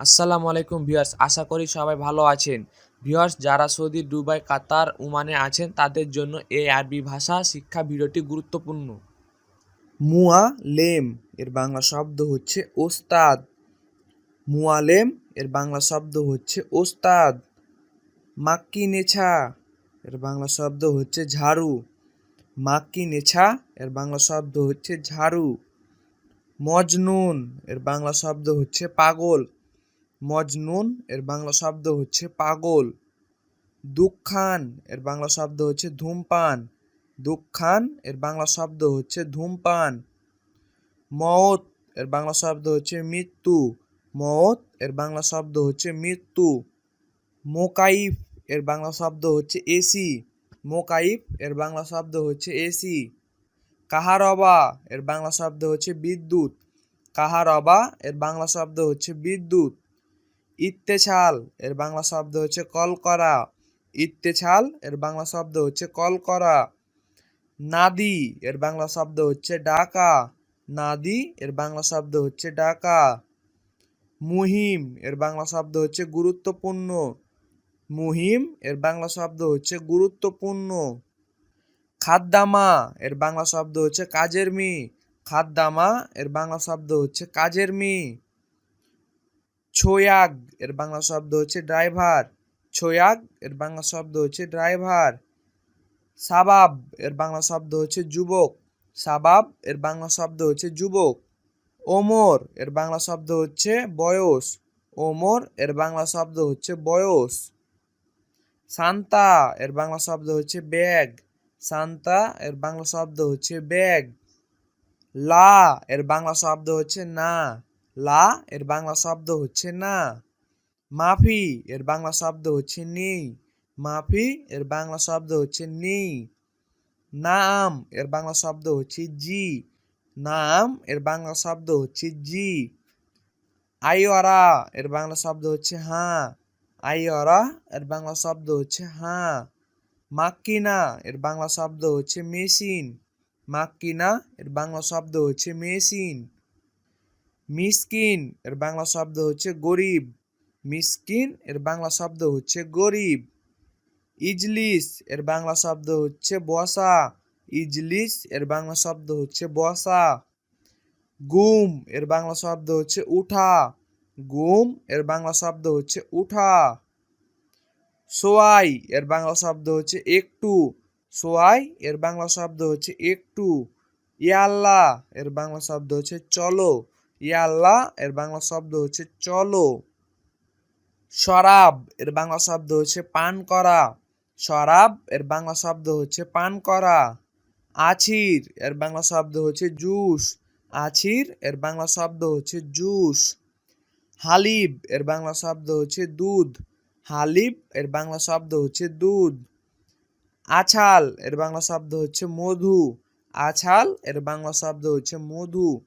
আসসালামু আলাইকুম ভিউয়ার্স, আশা করি সবাই ভালো আছেন। ভিউয়ার্স, যারা সৌদি, দুবাই, কাতার, ওমানে আছেন, তাদের জন্য এই আরবি ভাষা শিক্ষা ভিডিওটি গুরুত্বপূর্ণ। মুয়ালেম এর বাংলা শব্দ হচ্ছে ওস্তাদ। মুয়ালেম এর বাংলা শব্দ হচ্ছে ওস্তাদ। মাক্কি নেছা এর বাংলা শব্দ হচ্ছে ঝাড়ু। মাক্কি নেছা এর বাংলা শব্দ হচ্ছে ঝাড়ু। মজনুন, এর বাংলা শব্দ হচ্ছে পাগল। মজনুন, এর বাংলা শব্দ হচ্ছে পাগল। দুঃখান এর বাংলা শব্দ হচ্ছে ধূমপান। দুঃখান এর বাংলা শব্দ হচ্ছে ধূমপান। মত এর বাংলা শব্দ হচ্ছে মৃত্যু। মত এর বাংলা শব্দ হচ্ছে মৃত্যু। মোকাইফ, এর বাংলা শব্দ হচ্ছে এসি। মোকাইফ, এর বাংলা শব্দ হচ্ছে এসি। কাহারবা, এর বাংলা শব্দ হচ্ছে বিদ্যুৎ। কাহারবা, এর বাংলা শব্দ হচ্ছে বিদ্যুৎ। ইত্তেছাল, এর বাংলা শব্দ হচ্ছে কল করা ইত্তেছাল, এর বাংলা শব্দ হচ্ছে কল করা নাদি, এর বাংলা শব্দ হচ্ছে ডাকা। নাদি, এর বাংলা শব্দ হচ্ছে ডাকা। মুহিম, এর বাংলা শব্দ হচ্ছে গুরুত্বপূর্ণ। মুহিম, এর বাংলা শব্দ হচ্ছে গুরুত্বপূর্ণ। খাদ্দামা, এর বাংলা শব্দ হচ্ছে কাজের মেয়ে খাদ্দামা, এর বাংলা শব্দ হচ্ছে কাজের মেয়ে ছোয়াগ, এর বাংলা শব্দ হচ্ছে ড্রাইভার। ছোয়াগ, এর বাংলা শব্দ হচ্ছে ড্রাইভার। সাবাব, এর বাংলা শব্দ হচ্ছে যুবক। সাবাব, এর বাংলা শব্দ হচ্ছে যুবক। ওমর, এর বাংলা শব্দ হচ্ছে বয়স। ওমর, এর বাংলা শব্দ হচ্ছে বয়স। সান্তা, এর বাংলা শব্দ হচ্ছে ব্যাগ। সান্তা, এর বাংলা শব্দ হচ্ছে ব্যাগ। লা, এর বাংলা শব্দ হচ্ছে না। লা, এর বাংলা শব্দ হচ্ছে না। মাফি, এর বাংলা শব্দ হচ্ছে নেই। মাফি, এর বাংলা শব্দ হচ্ছে নেই। নাম এর বাংলা শব্দ হচ্ছে জি। নাম এর বাংলা শব্দ হচ্ছে জি। আইয়রা, এর বাংলা শব্দ হচ্ছে হ্যাঁ আইয়রা, এর বাংলা শব্দ হচ্ছে হ্যাঁ মাক্কিনা, এর বাংলা শব্দ হচ্ছে মেশিন। মাক্কিনা, এর বাংলা শব্দ হচ্ছে মেশিন। মিসকিন, এর বাংলা শব্দ হচ্ছে গরিব। মিসকিন, এর বাংলা শব্দ হচ্ছে গরিব। ইজলিস, এর বাংলা শব্দ হচ্ছে বসা। ইজলিস, এর বাংলা শব্দ হচ্ছে বসা। গুম, এর বাংলা শব্দ হচ্ছে উঠা। গুম, এর বাংলা শব্দ হচ্ছে উঠা। সোয়াই, এর বাংলা শব্দ হচ্ছে একটু। সোয়াই, এর বাংলা শব্দ হচ্ছে একটু। ইয়াল্লা, এর বাংলা শব্দ হচ্ছে চলো। ইয়াল্লা, এর বাংলা শব্দ হচ্ছে চলো। শরাব, এর বাংলা শব্দ হচ্ছে পান করা। শরাব, এর বাংলা শব্দ হচ্ছে পান করা। আছির, এর বাংলা শব্দ হচ্ছে জুস। আছির, এর বাংলা শব্দ হচ্ছে জুস। হালিব, এর বাংলা শব্দ হচ্ছে দুধ। হালিব, এর বাংলা শব্দ হচ্ছে দুধ। আছাল, এর বাংলা শব্দ হচ্ছে মধু। আছাল, এর বাংলা শব্দ হচ্ছে মধু।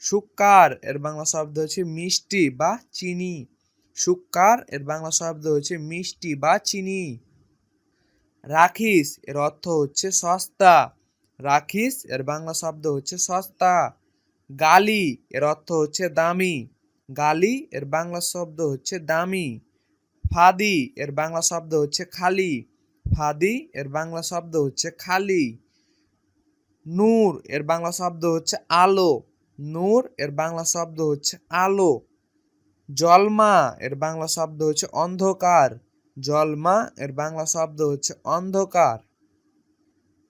সুক্কার, এর বাংলা শব্দ হচ্ছে মিষ্টি বা চিনি। সুক্কার, এর বাংলা শব্দ হচ্ছে মিষ্টি বা চিনি। রাখিস, এর অর্থ হচ্ছে সস্তা। রাখিস, এর বাংলা শব্দ হচ্ছে সস্তা। গালি, এর অর্থ হচ্ছে দামি। গালি, এর বাংলা শব্দ হচ্ছে দামি। ফাদি, এর বাংলা শব্দ হচ্ছে খালি। ফাদি, এর বাংলা শব্দ হচ্ছে খালি। নূর, এর বাংলা শব্দ হচ্ছে আলো। নূর, এর বাংলা শব্দ হচ্ছে আলো। জলমা, এর বাংলা শব্দ হচ্ছে অন্ধকার। জলমা, এর বাংলা শব্দ হচ্ছে অন্ধকার।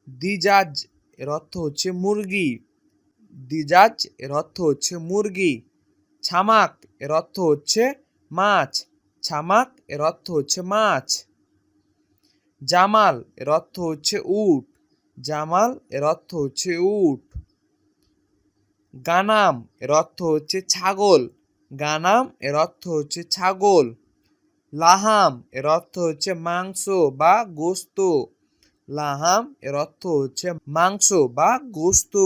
দিজাজ, এর অর্থ হচ্ছে মুরগি। দিজাজ, এর অর্থ হচ্ছে মুরগি। ছামাক, এর অর্থ হচ্ছে মাছ। ছামাক, এর অর্থ হচ্ছে মাছ। জামাল, এর অর্থ হচ্ছে উট। জামাল, এর অর্থ হচ্ছে উট। গানাম এর অর্থ হচ্ছে ছাগল। গানাম এর অর্থ হচ্ছে ছাগল। লাহাম এর অর্থ হচ্ছে মাংস বা গোস্ত। লাহাম এর অর্থ হচ্ছে মাংস বা গোস্ত।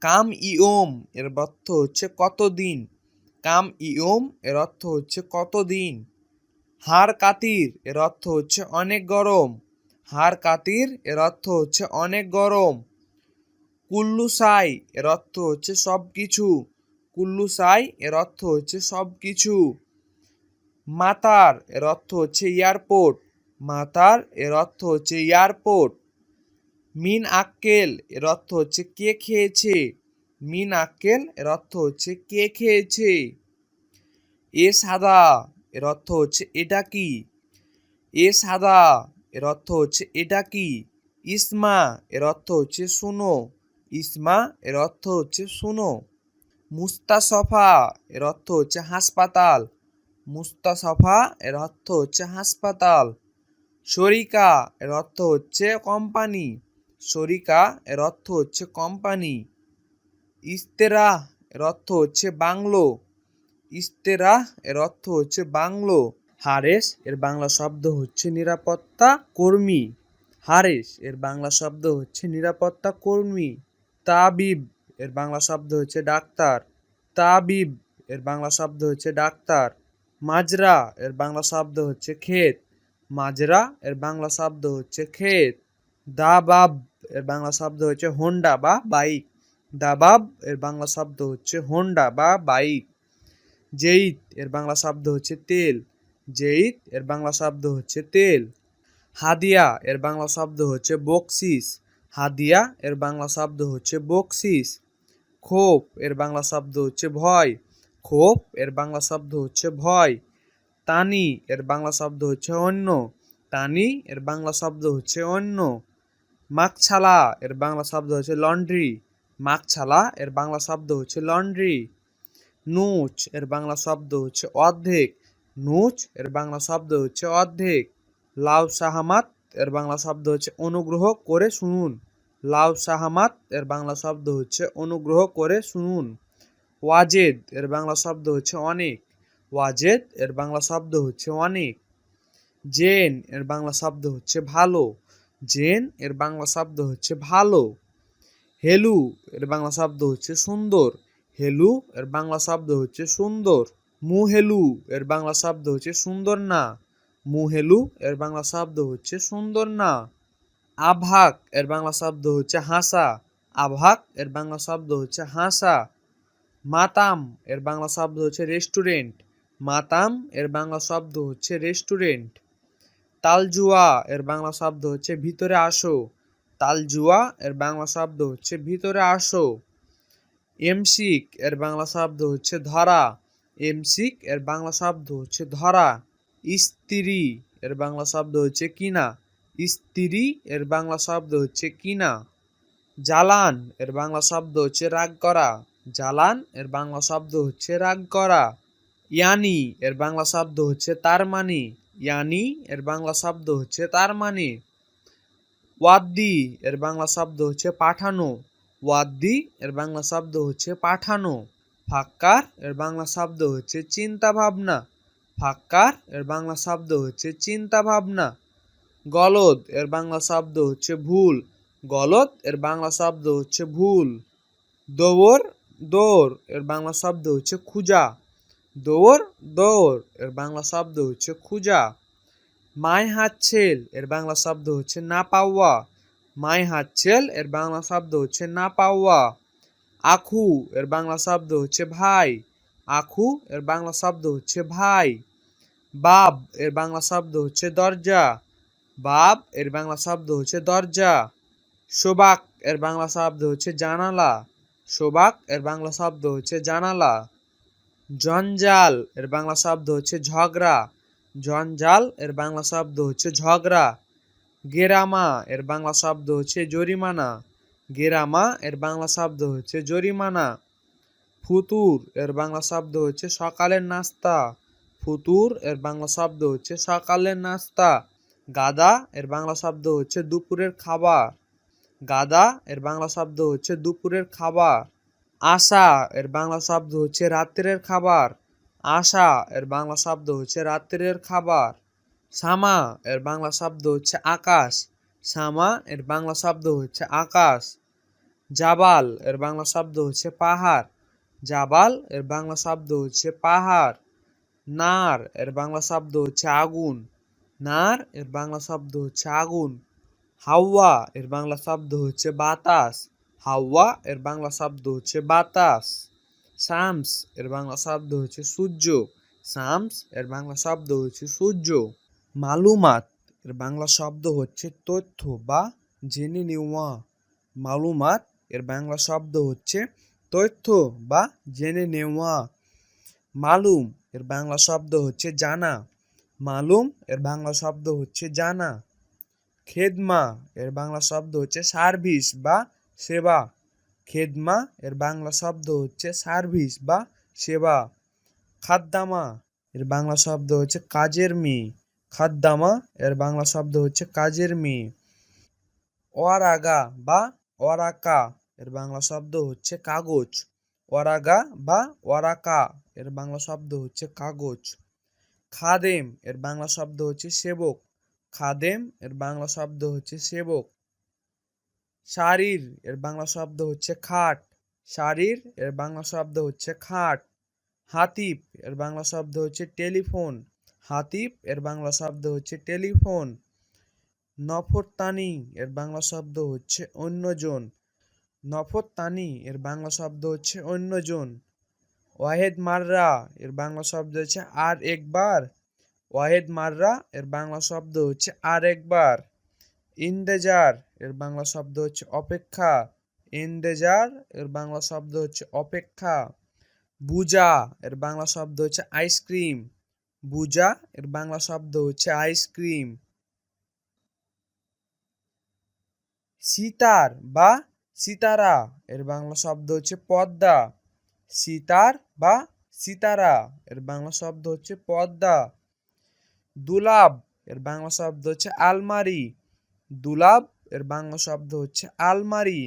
কাম ইওম এর অর্থ হচ্ছে কতদিন। কাম ইওম এর অর্থ হচ্ছে কতদিন। হাড় কাতির এর অর্থ হচ্ছে অনেক গরম। হাড় কাতির এর অর্থ হচ্ছে অনেক গরম। কুল্লু সাই এর অর্থ হচ্ছে সব কিছু কুল্লু সাই এর অর্থ হচ্ছে সব কিছু মাতার এর অর্থ হচ্ছে এয়ারপোর্ট। মাতার এর অর্থ হচ্ছে এয়ারপোর্ট। মিন আক্কেল এর অর্থ হচ্ছে কে খেয়েছে। মিন আক্কেল এর অর্থ হচ্ছে কে খেয়েছে। এ সাদা এর অর্থ হচ্ছে এটা কি? এ সাদা এর অর্থ হচ্ছে এটা কি? ইসমা এর অর্থ হচ্ছে শুনো। ইসমা, এর অর্থ হচ্ছে শুনো। মুস্তাসফা, এর অর্থ হচ্ছে হাসপাতাল। মুস্তাসফা, এর অর্থ হচ্ছে হাসপাতাল। শরিকা, এর অর্থ হচ্ছে কোম্পানি। শরিকা, এর অর্থ হচ্ছে কোম্পানি। ইস্তেরা এর অর্থ হচ্ছে বাংলো। ইস্তেরা এর অর্থ হচ্ছে বাংলো। হারেস, এর বাংলা শব্দ হচ্ছে নিরাপত্তা কর্মী। হারেস, এর বাংলা শব্দ হচ্ছে নিরাপত্তা কর্মী। তাবিব, এর বাংলা শব্দ হচ্ছে ডাক্তার। তাবিব, এর বাংলা শব্দ হচ্ছে ডাক্তার। মাজরা, এর বাংলা শব্দ হচ্ছে ক্ষেত। মাজরা, এর বাংলা শব্দ হচ্ছে ক্ষেত। দাবাব, এর বাংলা শব্দ হচ্ছে হোন্ডা বা বাইক। দাবাব, এর বাংলা শব্দ হচ্ছে হোন্ডা বা বাইক। জেইত, এর বাংলা শব্দ হচ্ছে তেল। জেইত, এর বাংলা শব্দ হচ্ছে তেল। হাদিয়া, এর বাংলা শব্দ হচ্ছে বকশিস। হাদিয়া, এর বাংলা শব্দ হচ্ছে বকশিস। ক্ষোভ এর বাংলা শব্দ হচ্ছে ভয়। ক্ষোভ এর বাংলা শব্দ হচ্ছে ভয়। তানি, এর বাংলা শব্দ হচ্ছে অন্য। তানি, এর বাংলা শব্দ হচ্ছে অন্য। মাকছালা, এর বাংলা শব্দ হচ্ছে লন্ড্রি। মাকছালা, এর বাংলা শব্দ হচ্ছে লন্ড্রি। নুচ, এর বাংলা শব্দ হচ্ছে অর্ধেক। নুচ, এর বাংলা শব্দ হচ্ছে অর্ধেক। লাউ সাহামাত এর বাংলা শব্দ হচ্ছে অনুগ্রহ করে শুনুন। লাউ সাহামাত এর বাংলা শব্দ হচ্ছে অনুগ্রহ করে শুনুন। ওয়াজেদ, এর বাংলা শব্দ হচ্ছে অনেক। ওয়াজেদ, এর বাংলা শব্দ হচ্ছে অনেক। জেন, এর বাংলা শব্দ হচ্ছে ভালো। জেন, এর বাংলা শব্দ হচ্ছে ভালো। হেলু, এর বাংলা শব্দ হচ্ছে সুন্দর। হেলু, এর বাংলা শব্দ হচ্ছে সুন্দর। মুহেলু, এর বাংলা শব্দ হচ্ছে সুন্দর না। মুহেলু, এর বাংলা শব্দ হচ্ছে সুন্দর না। আভাক এর বাংলা শব্দ হচ্ছে হাসা। আভাক এর বাংলা শব্দ হচ্ছে হাসা। মাতাম, এর বাংলা শব্দ হচ্ছে রেস্টুরেন্ট। মাতাম, এর বাংলা শব্দ হচ্ছে রেস্টুরেন্ট। তালজুয়া, এর বাংলা শব্দ হচ্ছে ভিতরে আসো। তালজুয়া, এর বাংলা শব্দ হচ্ছে ভিতরে আসো। এমসিক, এর বাংলা শব্দ হচ্ছে ধরা। এমসিক, এর বাংলা শব্দ হচ্ছে ধরা। স্ত্রী, এর বাংলা শব্দ হচ্ছে কিনা? স্ত্রী, এর বাংলা শব্দ হচ্ছে কিনা? জালান এর বাংলা শব্দ হচ্ছে রাগ করা। জালান এর বাংলা শব্দ হচ্ছে রাগ করা। ইয়ানি, এর বাংলা শব্দ হচ্ছে তার মানে। ইয়ানি, এর বাংলা শব্দ হচ্ছে তার মানে। ওয়াদ্দি, এর বাংলা শব্দ হচ্ছে পাঠানো। ওয়াদ্দি, এর বাংলা শব্দ হচ্ছে পাঠানো। ফাক্কার, এর বাংলা শব্দ হচ্ছে চিন্তা ভাবনা ফাক্কার, এর বাংলা শব্দ হচ্ছে চিন্তা ভাবনা গলদ, এর বাংলা শব্দ হচ্ছে ভুল। গলদ, এর বাংলা শব্দ হচ্ছে ভুল। দৌড় দৌড় এর বাংলা শব্দ হচ্ছে খুঁজা। দৌড় দৌড় এর বাংলা শব্দ হচ্ছে খুঁজা। মাই হাত ছেল, এর বাংলা শব্দ হচ্ছে না পাওয়া। মাই হাত ছেল, এর বাংলা শব্দ হচ্ছে না পাওয়া। আখু, এর বাংলা শব্দ হচ্ছে ভাই। আখু, এর বাংলা শব্দ হচ্ছে ভাই। বাব, এর বাংলা শব্দ হচ্ছে দরজা। বাব, এর বাংলা শব্দ হচ্ছে দরজা। সোবাক এর বাংলা শব্দ হচ্ছে জানালা। সোবাক এর বাংলা শব্দ হচ্ছে জানালা। জঞ্জাল, এর বাংলা শব্দ হচ্ছে ঝগড়া। জঞ্জাল, এর বাংলা শব্দ হচ্ছে ঝগড়া। গেরামা, এর বাংলা শব্দ হচ্ছে জরিমানা। গেরামা, এর বাংলা শব্দ হচ্ছে জরিমানা। ফুতুর, এর বাংলা শব্দ হচ্ছে সকালের নাস্তা। ফুতুর, এর বাংলা শব্দ হচ্ছে সকালের নাস্তা। গাদা, এর বাংলা শব্দ হচ্ছে দুপুরের খাবার। গাদা, এর বাংলা শব্দ হচ্ছে দুপুরের খাবার। আশা, এর বাংলা শব্দ হচ্ছে রাত্রের খাবার। আশা, এর বাংলা শব্দ হচ্ছে রাত্রের খাবার। সামা, এর বাংলা শব্দ হচ্ছে আকাশ। সামা, এর বাংলা শব্দ হচ্ছে আকাশ। জাবাল, এর বাংলা শব্দ হচ্ছে পাহাড়। জাবাল, এর বাংলা শব্দ হচ্ছে পাহাড়। নার, এর বাংলা শব্দ হচ্ছে আগুন। নার, এর বাংলা শব্দ হচ্ছে আগুন। হাওয়া, এর বাংলা শব্দ হচ্ছে বাতাস। হাওয়া, এর বাংলা শব্দ হচ্ছে বাতাস। শামস, এর বাংলা শব্দ হচ্ছে সূর্য। শামস, এর বাংলা শব্দ হচ্ছে সূর্য। মালুমাত, এর বাংলা শব্দ হচ্ছে তথ্য বা জেনে নেওয়া। মালুমাত, এর বাংলা শব্দ হচ্ছে তথ্য বা জেনে নেওয়া। মালুম এর বাংলা শব্দ হচ্ছে জানা। মালুম, এর বাংলা শব্দ হচ্ছে জানা। খেদমা, এর বাংলা শব্দ হচ্ছে সার্ভিস বা সেবা। খেদমা, এর বাংলা শব্দ হচ্ছে সার্ভিস বা সেবা। খাদ্দামা, এর বাংলা শব্দ হচ্ছে কাজের মেয়ে। খাদ্দামা, এর বাংলা শব্দ হচ্ছে কাজের মেয়ে। ওয়ারাগা বা ওয়ারাকা, এর বাংলা শব্দ হচ্ছে কাগজ। ওয়ারাগা বা ওয়ারাকা, এর বাংলা শব্দ হচ্ছে কাগজ। খাদেম, এর বাংলা শব্দ হচ্ছে সেবক। খাদেম, এর বাংলা শব্দ হচ্ছে সেবক। শারীর, এর বাংলা শব্দ হচ্ছে খাট। শারীর, এর বাংলা শব্দ হচ্ছে খাট। হাতিব এর বাংলা শব্দ হচ্ছে টেলিফোন। হাতিব এর বাংলা শব্দ হচ্ছে টেলিফোন। নফরতানি, এর বাংলা শব্দ হচ্ছে অন্যজন। নফরতানি এর বাংলা শব্দ হচ্ছে অন্যজন। ওয়াহেদ মাররা, এর বাংলা শব্দ হচ্ছে আর একবার। ওয়াহেদ মাররা, এর বাংলা শব্দ হচ্ছে আর একবার। ইন্দেজার, এর বাংলা শব্দ হচ্ছে অপেক্ষা। ইন্দেজার, এর বাংলা শব্দ হচ্ছে অপেক্ষা। বুজা, এর বাংলা শব্দ হচ্ছে আইসক্রিম। বুজা, এর বাংলা শব্দ হচ্ছে আইসক্রিম। সিতার বা সিতারা। এর বাংলা শব্দ হচ্ছে পদ্মা। সিতার বা সিতারা। এর বাংলা শব্দ হচ্ছে পদ্মা। দুলাব। এর বাংলা শব্দ হচ্ছে আলমারি। দুলাব। এর বাংলা শব্দ হচ্ছে আলমারি।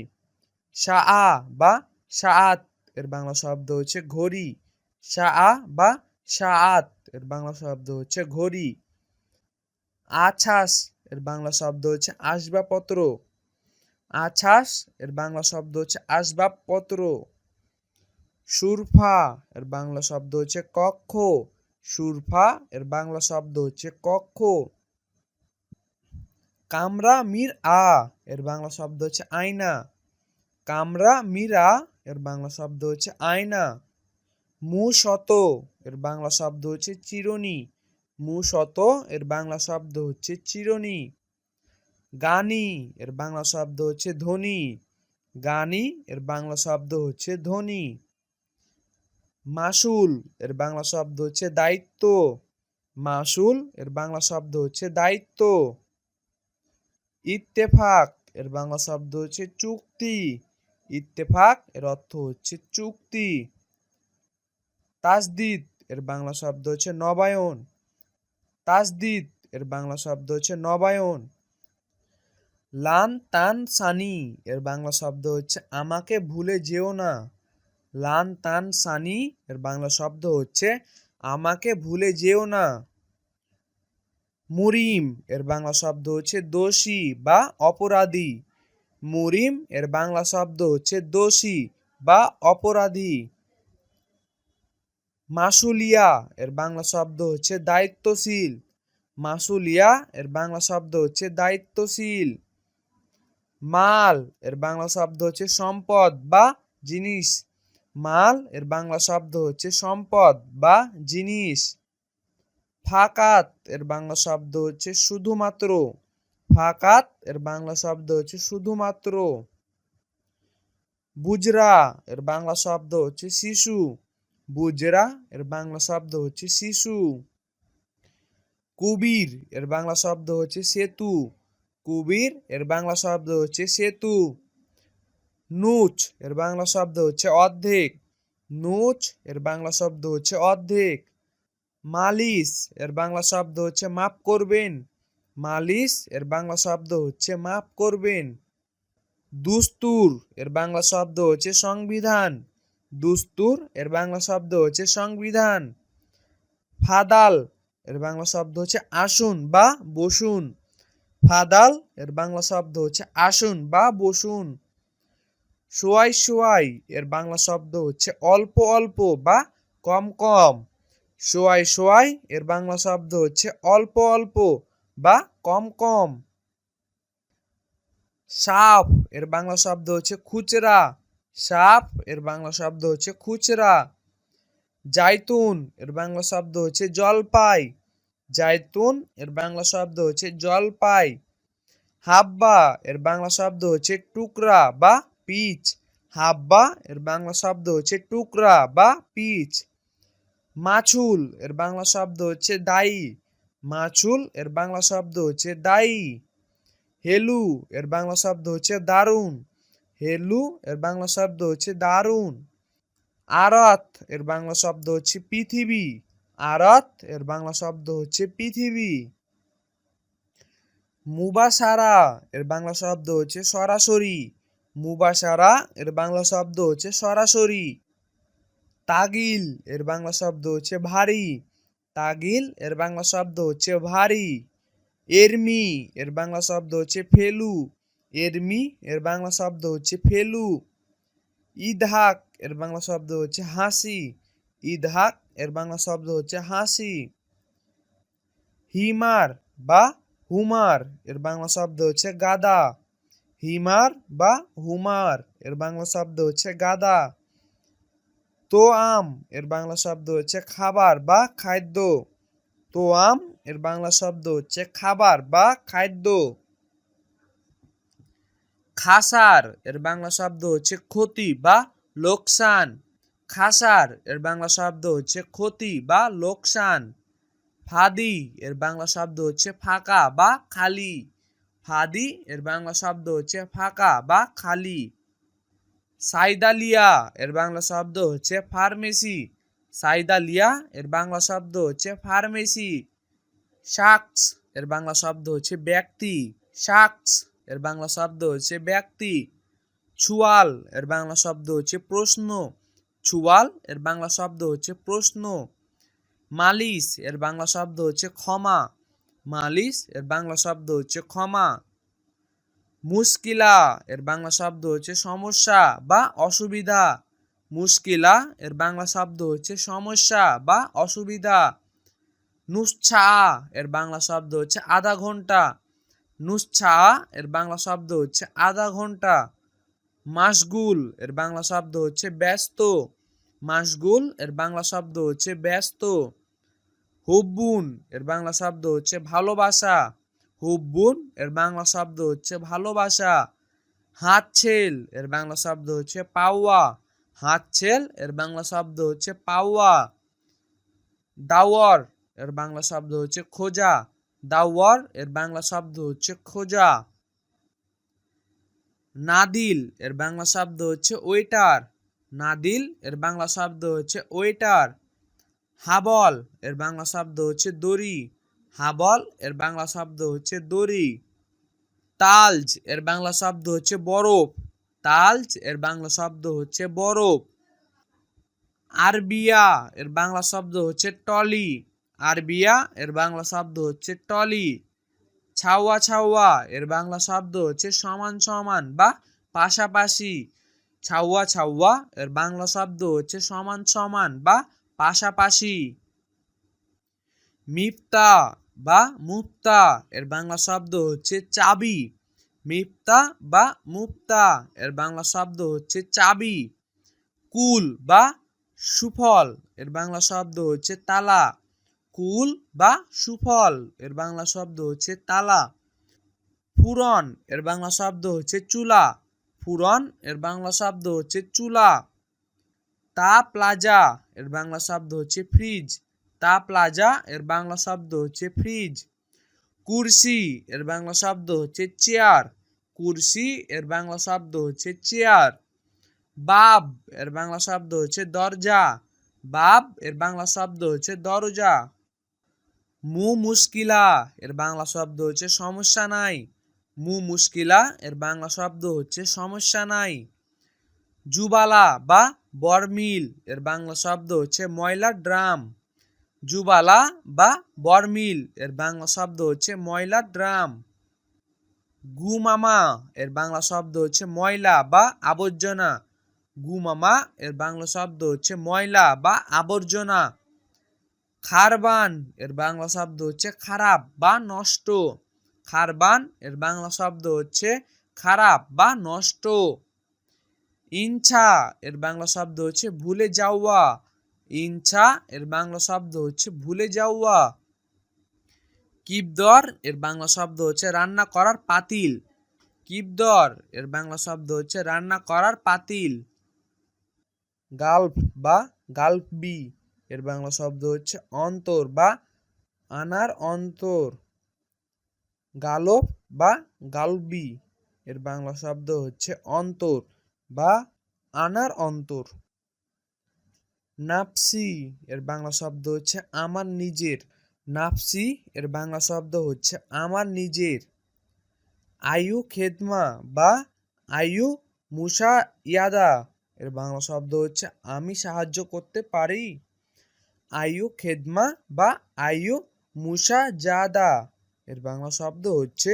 শাহ বা শাআত। এর বাংলা শব্দ হচ্ছে ঘড়ি। শাহ বা শাআত। এর বাংলা শব্দ হচ্ছে ঘড়ি। আছাস। এর বাংলা শব্দ হচ্ছে আসবাবপত্র। আছাস, এর বাংলা শব্দ হচ্ছে আসবাবপত্র। সুরফা, এর বাংলা শব্দ হচ্ছে কক্ষ। সুরফা, এর বাংলা শব্দ হচ্ছে কক্ষ। কামরা, মির, আ, এর বাংলা শব্দ হচ্ছে আয়না। কামরা, মিরা এর বাংলা শব্দ হচ্ছে আয়না। মু শত এর বাংলা শব্দ হচ্ছে চিরুনি। মু শত এর বাংলা শব্দ হচ্ছে চিরুনি। গানি, এর বাংলা শব্দ হচ্ছে ধনী গানি, এর বাংলা শব্দ হচ্ছে ধনী মাসুল এর বাংলা শব্দ হচ্ছে দায়িত্ব। মাসুল এর বাংলা শব্দ হচ্ছে দায়িত্ব। ইত্তেফাক, এর বাংলা শব্দ হচ্ছে চুক্তি। ইত্তেফাক, এর অর্থ হচ্ছে চুক্তি। তাসদিদ, এর বাংলা শব্দ হচ্ছে নবায়ন। তাসদিদ, এর বাংলা শব্দ হচ্ছে নবায়ন। লান তান সানি, এর বাংলা শব্দ হচ্ছে আমাকে ভুলে যেও না। লান তান সানি, এর বাংলা শব্দ হচ্ছে আমাকে ভুলে যেও না। মুরিম, এর বাংলা শব্দ হচ্ছে দোষী বা অপরাধী। মুরিম, এর বাংলা শব্দ হচ্ছে দোষী বা অপরাধী। মাসুলিয়া, এর বাংলা শব্দ হচ্ছে দায়িত্বশীল। মাসুলিয়া, এর বাংলা শব্দ হচ্ছে দায়িত্বশীল। মাল, এর বাংলা শব্দ হচ্ছে সম্পদ বা জিনিস। মাল, এর বাংলা শব্দ হচ্ছে সম্পদ বা জিনিস। ফাকাত, এর বাংলা শব্দ হচ্ছে শুধুমাত্র। ফাকাত, এর বাংলা শব্দ হচ্ছে শুধুমাত্র। বুজরা, এর বাংলা শব্দ হচ্ছে শিশু। বুজরা, এর বাংলা শব্দ হচ্ছে শিশু। কুবির, এর বাংলা শব্দ হচ্ছে সেতু। কুবির, এর বাংলা শব্দ হচ্ছে সেতু। নুচ, এর বাংলা শব্দ হচ্ছে অর্ধেক। নুচ, এর বাংলা শব্দ হচ্ছে অর্ধেক। মালিশ, এর বাংলা শব্দ হচ্ছে মাপ করবেন। মালিশ, এর বাংলা শব্দ হচ্ছে মাপ করবেন। দুস্তুর, এর বাংলা শব্দ হচ্ছে সংবিধান। দুস্তুর, এর বাংলা শব্দ হচ্ছে সংবিধান। ফাদাল, এর বাংলা শব্দ হচ্ছে আসুন বা বসুন। ফাদাল, এর বাংলা শব্দ হচ্ছে আসুন বা বসুন। শোয়াই সোয়াই এর বাংলা শব্দ হচ্ছে অল্প অল্প বা কম কম। শোয়াই শোয়াই, এর বাংলা শব্দ হচ্ছে অল্প অল্প বা কম কম। সাপ, এর বাংলা শব্দ হচ্ছে খুচরা। সাপ, এর বাংলা শব্দ হচ্ছে খুচরা। জাইতুন, এর বাংলা শব্দ হচ্ছে জলপাই। জাইতুন, এর বাংলা শব্দ হচ্ছে জলপাই। হাব্বা, এর বাংলা শব্দ হচ্ছে টুকরা বা পিচ। হাব্বা, এর বাংলা শব্দ হচ্ছে টুকরা বা পিচ। মাছুল, এর বাংলা শব্দ হচ্ছে দায়ী। মাছুল, এর বাংলা শব্দ হচ্ছে দায়ী। হেলু, এর বাংলা শব্দ হচ্ছে দারুণ। হেলু, এর বাংলা শব্দ হচ্ছে দারুণ। আরত, এর বাংলা শব্দ হচ্ছে পৃথিবী। আরত, এর বাংলা শব্দ হচ্ছে পৃথিবী। মুবাসারা, এর বাংলা শব্দ হচ্ছে সরাসরি। মুবাসারা, এর বাংলা শব্দ হচ্ছে সরাসরি। তাগিল, এর বাংলা শব্দ হচ্ছে ভারী। তাগিল, এর বাংলা শব্দ হচ্ছে ভারী। এরমি, এর বাংলা শব্দ হচ্ছে ফেলু। এরমি, এর বাংলা শব্দ হচ্ছে ফেলু। ইদহাক, এর বাংলা শব্দ হচ্ছে হাসি। ইদহাক এর বাংলা শব্দ হচ্ছে হাসি। হিমার বা হুমার, এর বাংলা শব্দ হচ্ছে গাদা। হিমার বা হুমার, এর বাংলা শব্দ হচ্ছে গাদা। তো আম এর বাংলা শব্দ হচ্ছে খাবার বা খাদ্য। তো আম এর বাংলা শব্দ হচ্ছে খাবার বা খাদ্য। খাসার, এর বাংলা শব্দ হচ্ছে ক্ষতি বা লোকসান। খাসার, এর বাংলা শব্দ হচ্ছে ক্ষতি বা লোকসান। ফাদি, এর বাংলা শব্দ হচ্ছে ফাঁকা বা খালি। ফাদি, এর বাংলা শব্দ হচ্ছে ফাঁকা বা খালি। সাইদালিয়া, এর বাংলা শব্দ হচ্ছে ফার্মেসি। সাইদালিয়া, এর বাংলা শব্দ হচ্ছে ফার্মেসি। শাকস, এর বাংলা শব্দ হচ্ছে ব্যক্তি। শাকস, এর বাংলা শব্দ হচ্ছে ব্যক্তি। ছুয়াল এর বাংলা শব্দ হচ্ছে প্রশ্ন। ছুয়াল এর বাংলা শব্দ হচ্ছে প্রশ্ন। মালিশ, এর বাংলা শব্দ হচ্ছে ক্ষমা। মালিশ, এর বাংলা শব্দ হচ্ছে ক্ষমা। মুশকিলা, এর বাংলা শব্দ হচ্ছে সমস্যা বা অসুবিধা। মুশকিলা, এর বাংলা শব্দ হচ্ছে সমস্যা বা অসুবিধা। নুসছা, এর বাংলা শব্দ হচ্ছে আধা ঘণ্টা। নুসছা, এর বাংলা শব্দ হচ্ছে আধা ঘণ্টা। মাসগুল এর বাংলা শব্দ হচ্ছে ব্যস্ত। মাসগুল এর বাংলা শব্দ হচ্ছে ব্যস্ত। হুব্বুন, এর বাংলা শব্দ হচ্ছে ভালোবাসা। হুব্বুন, এর বাংলা শব্দ হচ্ছে ভালোবাসা। হাতছেল, এর বাংলা শব্দ হচ্ছে পাওয়া। হাতছেল, এর বাংলা শব্দ হচ্ছে পাওয়া। দাওয়ার, এর বাংলা শব্দ হচ্ছে খোঁজা। দাওয়ার, এর বাংলা শব্দ হচ্ছে খোঁজা। নাদিল, এর বাংলা শব্দ হচ্ছে ওয়েটার। নাদিল, এর বাংলা শব্দ হচ্ছে ওয়েটার। হাবল, এর বাংলা শব্দ হচ্ছে দড়ি। হাবল, এর বাংলা শব্দ হচ্ছে দড়ি। তালজ, এর বাংলা শব্দ হচ্ছে বরফ। তালজ, এর বাংলা শব্দ হচ্ছে বরফ। আরবিয়া, এর বাংলা শব্দ হচ্ছে টলি আরবিয়া, এর বাংলা শব্দ হচ্ছে টলি ছাওয়া ছাওয়া এর বাংলা শব্দ হচ্ছে সমান সমান বা পাশাপাশি। ছাওয়া ছাওয়া এর বাংলা শব্দ হচ্ছে সমান সমান বা পাশাপাশি। মিফতা বা মুফতা এর বাংলা শব্দ হচ্ছে চাবি। মিফতা বা মুফতা এর বাংলা শব্দ হচ্ছে চাবি। কুল বা সুফল এর বাংলা শব্দ হচ্ছে তালা। কুল বা সুফল, এর বাংলা শব্দ হচ্ছে তালা। ফুরন, এর বাংলা শব্দ হচ্ছে চুলা। ফুরন, এর বাংলা শব্দ হচ্ছে চুলা। তা প্লাজা, এর বাংলা শব্দ হচ্ছে ফ্রিজ। তা প্লাজা, এর বাংলা শব্দ হচ্ছে ফ্রিজ। কুরসি, এর বাংলা শব্দ হচ্ছে চেয়ার। কুরসি, এর বাংলা শব্দ হচ্ছে চেয়ার। বাব, এর বাংলা শব্দ হচ্ছে দরজা। বাব, এর বাংলা শব্দ হচ্ছে দরজা। মু মুশকিলা, এর বাংলা শব্দ হচ্ছে সমস্যা নাই। মু মুশকিলা, এর বাংলা শব্দ হচ্ছে সমস্যা নাই। জুবালা বা বরমিল, এর বাংলা শব্দ হচ্ছে ময়লা ড্রাম। জুবালা বা বরমিল, এর বাংলা শব্দ হচ্ছে ময়লা ড্রাম। গুমামা, এর বাংলা শব্দ হচ্ছে ময়লা বা আবর্জনা। গুমামা, এর বাংলা শব্দ হচ্ছে ময়লা বা আবর্জনা। খারবান, এর বাংলা শব্দ হচ্ছে খারাপ বা নষ্ট। খারবান, এর বাংলা শব্দ হচ্ছে খারাপ বা নষ্ট। ইনছা, এর বাংলা শব্দ হচ্ছে ভুলে যাওয়া। ইনছা, এর বাংলা শব্দ হচ্ছে ভুলে যাওয়া। কিবদর, এর বাংলা শব্দ হচ্ছে রান্না করার পাতিল। কিবদর, এর বাংলা শব্দ হচ্ছে রান্না করার পাতিল। গাল্প বা গাল্পবি এর বাংলা শব্দ হচ্ছে অন্তর বা আনার অন্তর। গালব বা গালবি এর বাংলা শব্দ হচ্ছে অন্তর বা আনার অন্তর। নাপসি এর বাংলা শব্দ হচ্ছে আমার নিজের। নাপসি এর বাংলা শব্দ হচ্ছে আমার নিজের। আয়ু খেদমা বা আয়ু মুসা ইয়াদা এর বাংলা শব্দ হচ্ছে আমি সাহায্য করতে পারি। আয়ু খেদমা বা আয়ু মুসা জাদা এর বাংলা শব্দ হচ্ছে,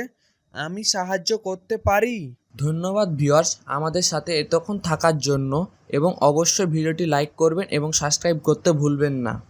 আমি সাহায্য করতে পারি। ধন্যবাদ ভিউয়ার্স আমাদের সাথে এতক্ষণ থাকার জন্য এবং অবশ্যই ভিডিওটি লাইক করবেন এবং সাবস্ক্রাইব করতে ভুলবেন না।